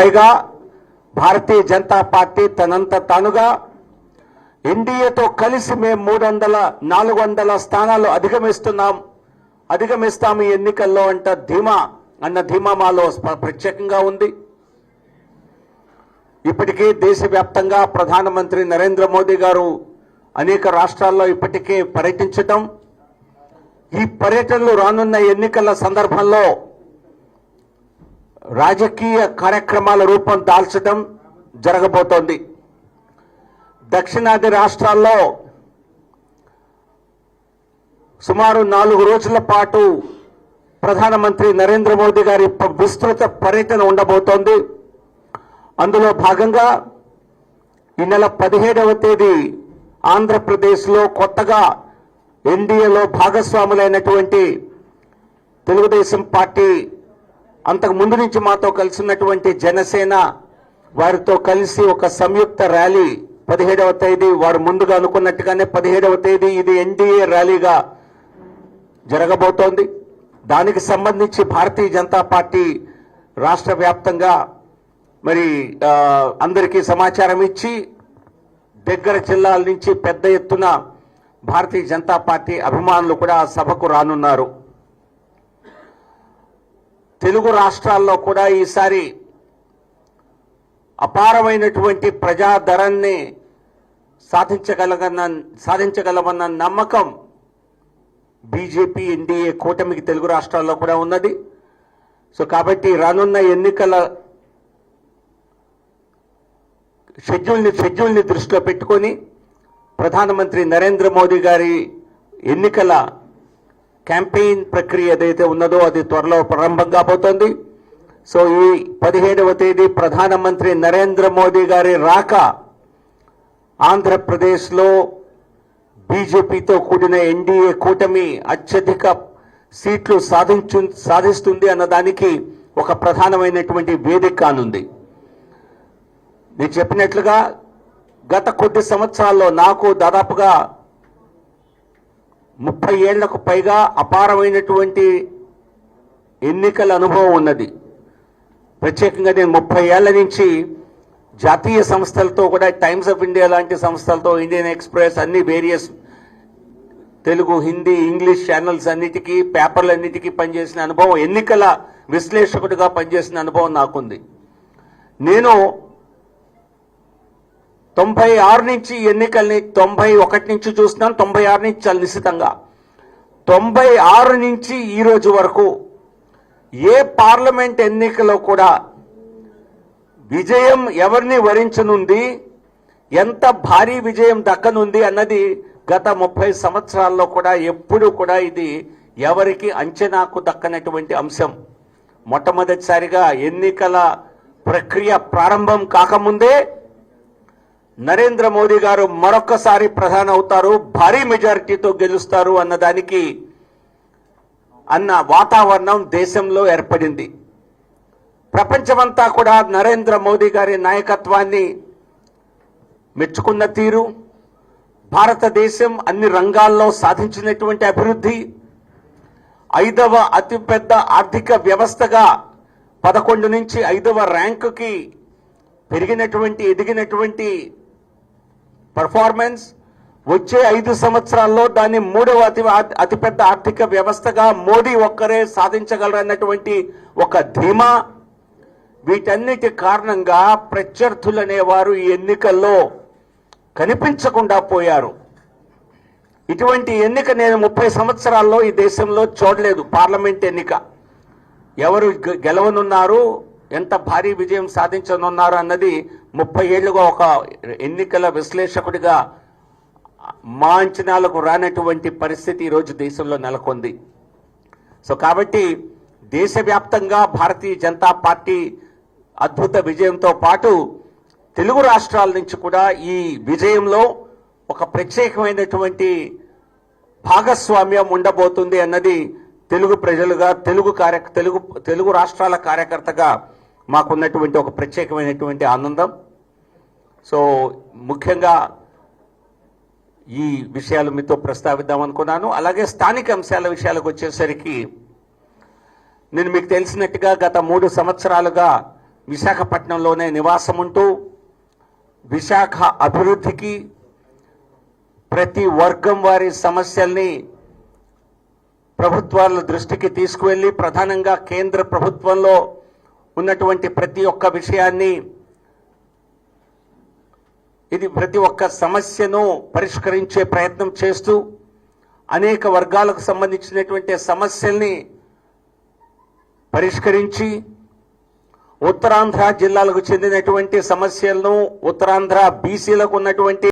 పైగా భారతీయ జనతా పార్టీ తనంత తానుగా ఎన్డీఏతో కలిసి మేము మూడు వందల నాలుగు వందల స్థానాలు అధిగమిస్తున్నాం. అధిగమిస్తాం ఈ ఎన్నికల్లో అంట ధీమా అన్న ధీమా మాలో ప్రత్యేకంగా ఉంది. ఇప్పటికే దేశవ్యాప్తంగా ప్రధానమంత్రి నరేంద్ర మోదీ గారు అనేక రాష్ట్రాల్లో ఇప్పటికే పర్యటించటం. ఈ పర్యటనలు రానున్న ఎన్నికల సందర్భంలో రాజకీయ కార్యక్రమాల రూపం దాల్చడం జరగబోతోంది. దక్షిణాది రాష్ట్రాల్లో సుమారు నాలుగు రోజుల పాటు ప్రధానమంత్రి నరేంద్ర మోదీ గారి విస్తృత పర్యటన ఉండబోతోంది. అందులో భాగంగా ఈ నెల పదిహేడవ తేదీ ఆంధ్రప్రదేశ్లో కొత్తగా ఎన్డీఏలో భాగస్వాములైనటువంటి తెలుగుదేశం పార్టీ అంతకు ముందు నుంచి మాతో కలిసినటువంటి జనసేన వారితో కలిసి ఒక సంయుక్త ర్యాలీ పదిహేడవ తేదీ వారు ముందుగా అనుకున్నట్టుగానే పదిహేడవ తేదీ ఇది ఎన్డీఏ ర్యాలీగా జరగబోతోంది. దానికి సంబంధించి భారతీయ జనతా పార్టీ రాష్ట్ర వ్యాప్తంగా మరి అందరికీ సమాచారం ఇచ్చి దగ్గర జిల్లాల నుంచి పెద్ద ఎత్తున భారతీయ జనతా పార్టీ అభిమానులు కూడా ఆ సభకు రానున్నారు. తెలుగు రాష్ట్రాల్లో కూడా ఈసారి అపారమైనటువంటి ప్రజాధరణి సాధించగలగన్న సాధించగలమన్న నమ్మకం బీజేపీ ఎన్డీఏ కూటమికి తెలుగు రాష్ట్రాల్లో కూడా ఉన్నది. సో కాబట్టి రానున్న ఎన్నికల షెడ్యూల్ని షెడ్యూల్ని దృష్టిలో పెట్టుకొని ప్రధానమంత్రి నరేంద్ర మోదీ గారి ఎన్నికల క్యాంపెయిన్ ప్రక్రియ ఏదైతే ఉన్నదో అది త్వరలో ప్రారంభం కాబోతోంది సో ఈ పదిహేడవ తేదీ ప్రధానమంత్రి నరేంద్ర మోదీ గారి రాక ఆంధ్రప్రదేశ్లో బీజేపీతో కూడిన ఎన్డీఏ కూటమి అత్యధిక సీట్లు సాధించు సాధిస్తుంది అన్నదానికి ఒక ప్రధానమైనటువంటి వేదిక కానుంది. నేను చెప్పినట్లుగా గత కొద్ది సంవత్సరాల్లో నాకు దాదాపుగా ముప్పై ఏళ్ళకు పైగా అపారమైనటువంటి ఎన్నికల అనుభవం ఉన్నది. ప్రత్యేకంగా నేను ముప్పై ఏళ్ళ నుంచి జాతీయ సంస్థలతో కూడా టైమ్స్ ఆఫ్ ఇండియా లాంటి సంస్థలతో ఇండియన్ ఎక్స్ప్రెస్ అన్ని various Telugu Hindi English channels అన్నిటికీ పేపర్లన్నిటికీ పనిచేసిన అనుభవం ఎన్నికల విశ్లేషకుడిగా పనిచేసిన అనుభవం నాకుంది. నేను తొంభై ఆరు నుంచి ఎన్నికల్ని తొంభై ఒకటి నుంచి చూస్తున్నాను తొంభై ఆరు నుంచి చాలా నిశ్చితంగా. తొంభై ఆరు నుంచి ఈ రోజు వరకు ఏ పార్లమెంట్ ఎన్నికలో కూడా విజయం ఎవరిని వరించనుంది? ఎంత భారీ విజయం దక్కనుంది అన్నది గత ముప్పై సంవత్సరాల్లో కూడా ఎప్పుడు కూడా ఇది ఎవరికి అంచనాకు దక్కనటువంటి అంశం. మొట్టమొదటిసారిగా ఎన్నికల ప్రక్రియ ప్రారంభం కాకముందే నరేంద్ర మోదీ గారు మరొక్కసారి ప్రధాని అవుతారు భారీ మెజారిటీతో గెలుస్తారు అన్నదానికి అన్న వాతావరణం దేశంలో ఏర్పడింది. ప్రపంచమంతా కూడా నరేంద్ర మోదీ గారి నాయకత్వాన్ని మెచ్చుకున్న తీరు భారతదేశం అన్ని రంగాల్లో సాధించినటువంటి అభివృద్ధి ఐదవ అతిపెద్ద ఆర్థిక వ్యవస్థగా పదకొండు నుంచి ఐదవ ర్యాంకుకి పెరిగినటువంటి ఎదిగినటువంటి పర్ఫార్మెన్స్ వచ్చే ఐదు సంవత్సరాల్లో దాన్ని మూడవ అతి అతిపెద్ద ఆర్థిక వ్యవస్థగా మోడీ ఒక్కరే సాధించగలరన్నటువంటి ఒక ధీమా. వీటన్నిటి కారణంగా ప్రత్యర్థులు అనేవారు ఈ ఎన్నికల్లో కనిపించకుండా పోయారు. ఇటువంటి ఎన్నిక నేను ముప్పై సంవత్సరాల్లో ఈ దేశంలో చూడలేదు పార్లమెంట్ ఎన్నిక. ఎవరు గె- గెలవనున్నారు ఎంత భారీ విజయం సాధించనున్నారు అన్నది ముప్పై ఏళ్ళుగా ఒక ఎన్నికల విశ్లేషకుడిగా మా అంచనాలకు రానటువంటి పరిస్థితి ఈరోజు దేశంలో నెలకొంది. సో కాబట్టి దేశవ్యాప్తంగా భారతీయ జనతా పార్టీ అద్భుత విజయంతో పాటు తెలుగు రాష్ట్రాల నుంచి కూడా ఈ విజయంలో ఒక ప్రత్యేకమైనటువంటి భాగస్వామ్యం ఉండబోతుంది అన్నది తెలుగు ప్రజలుగా తెలుగు కార్య తెలుగు తెలుగు రాష్ట్రాల కార్యకర్తగా మాకున్నటువంటి ఒక ప్రత్యేకమైనటువంటి ఆనందం. సో ముఖ్యంగా ఈ విషయాలు మీతో ప్రస్తావిద్దాం అనుకున్నాను. అలాగే స్థానిక అంశాల విషయాలకు వచ్చేసరికి నేను మీకు తెలిసినట్టుగా గత మూడు సంవత్సరాలుగా విశాఖపట్నంలోనే నివాసం ఉంటూ విశాఖ అభివృద్ధికి ప్రతి వర్గం వారి సమస్యల్ని ప్రభుత్వాల దృష్టికి తీసుకువెళ్ళి ప్రధానంగా కేంద్ర ప్రభుత్వంలో ఉన్నటువంటి ప్రతి ఒక్క విషయాన్ని ఇది ప్రతి ఒక్క సమస్యను పరిష్కరించే ప్రయత్నం చేస్తూ అనేక వర్గాలకు సంబంధించినటువంటి సమస్యల్ని పరిష్కరించి ఉత్తరాంధ్ర జిల్లాలకు చెందినటువంటి సమస్యలను ఉత్తరాంధ్ర బీసీలకు ఉన్నటువంటి